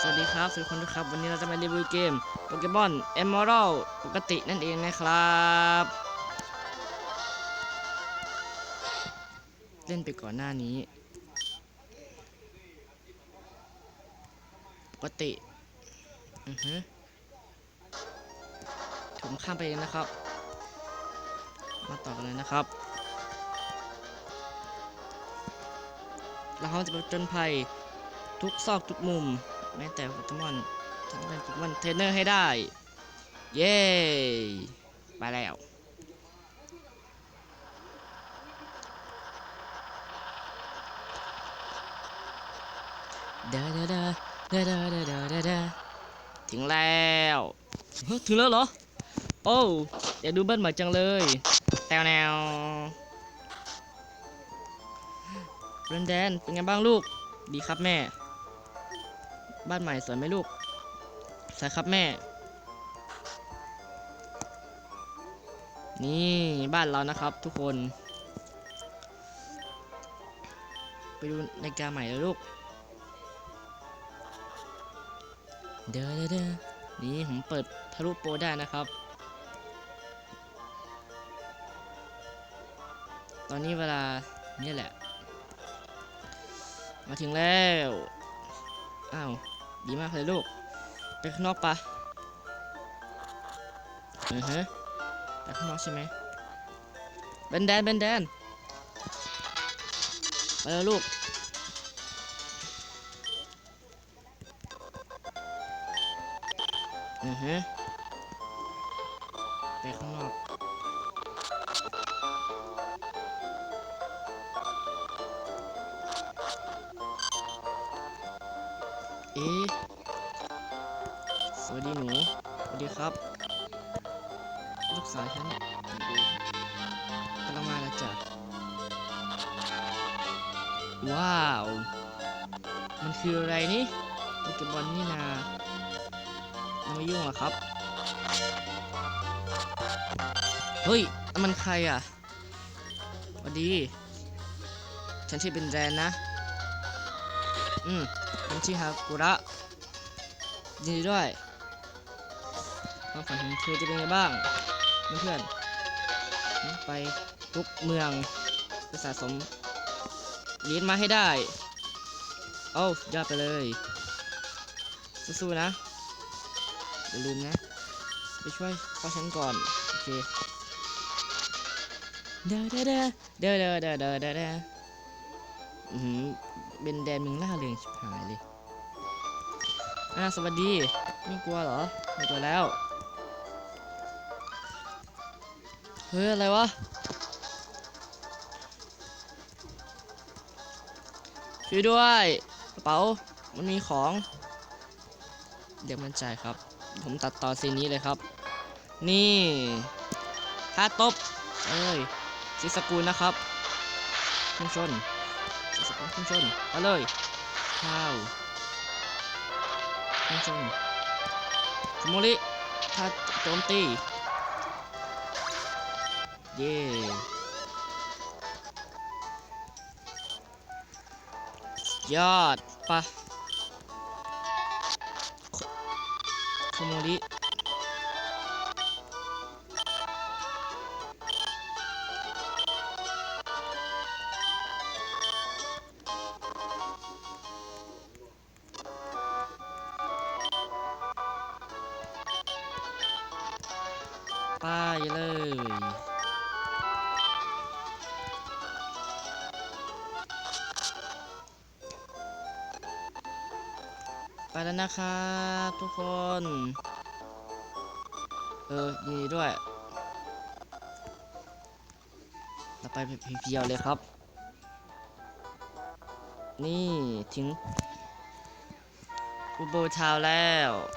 สวัสดีครับสวัสดีคนทุกครับ วันนี้เราจะมารีวิวเกมโปเกมอนเอม r ร l ปกตินั่นเองนะครับ เล่นไปก่อนหน้านี้ ปกติอือฮึผมข้ามไปเองนะครับ มาต่อกันเลยนะครับเขาจะไปจนภัยทุกซอกทุกมุม แม้แต่โปเกมอนทั้งเป็นโปเกมอนเทรนเนอร์ให้ได้ เย้ไปแล้วเดาเดาเดาเดาเดาเดาเดาถึงแล้วถึงแล้วเหรอ โอ้เดี๋ยวดูเบิ้ลมาจังเลยแตวแนวเรนแดนเป็นไงบ้างลูก ดีครับแม่ บ้านใหม่สวยไหมลูกสวยครับแม่ นี่บ้านเรานะครับทุกคน ไปดูในกาใหม่แล้วลูกเด้อเด้อเด้อนี่ผมเปิดทะลุโปรได้นะครับ ตอนนี้เวลานี่แหละ มาถึงแล้ว อ้าว ดีมากเลยลูก ไปข้างนอกปะอือฮะไปข้างนอกใช่ไหมเบนแดนเบนแดนไปแล้วลูกอือฮะไปข้างนอก เอ๊สวัสดีหนู สวัสดีครับ ลูกสาวฉันดูกำลังมาแล้วจ้ะ ว้าว มันคืออะไรนี่โปเกมอนนี่นาอย่ามยุ่งหรอครับ เฮ้ย มันใครอะสวัสดี ฉันชื่อเป็นแรนนะ อืม ผมชื่อฮากุระยินดีด้วยความฝันของเธอจะเป็นไงบ้างเพื่อนไปทุกเมืองไปสะสมเหรียญมาให้ได้ เอายอดไปเลย สู้ๆนะ อย่าลืมนะ ไปช่วยพ่อฉันก่อน โอเค เด้อเด้อเด้อเด้อเด้อเดอเด้ออืม เป็นแดนมึงล่าเริงชิบหายเลยอ่าสวัสดีไม่กลัวเหรอไม่กลัวแล้วเฮ้ยอะไรวะช่วยด้วยกระเป๋ามันมีของ เดี๋ยวมันจ่ายครับ ผมตัดต่อซีนนี้เลยครับ นี่ท่าตบเอ้ยซิสกูลนะครับพุ่งชน สกุลขึ้นชนเอาเลยข้าวขึ้นชนสมุริถ้าโจมตี เย่ยอดปะสมุริ เลย ไปแล้วนะครับทุกคน เออยินดีด้วย เราไปเพียวๆเลยครับ นี่ถึงอุโบทาวแล้ว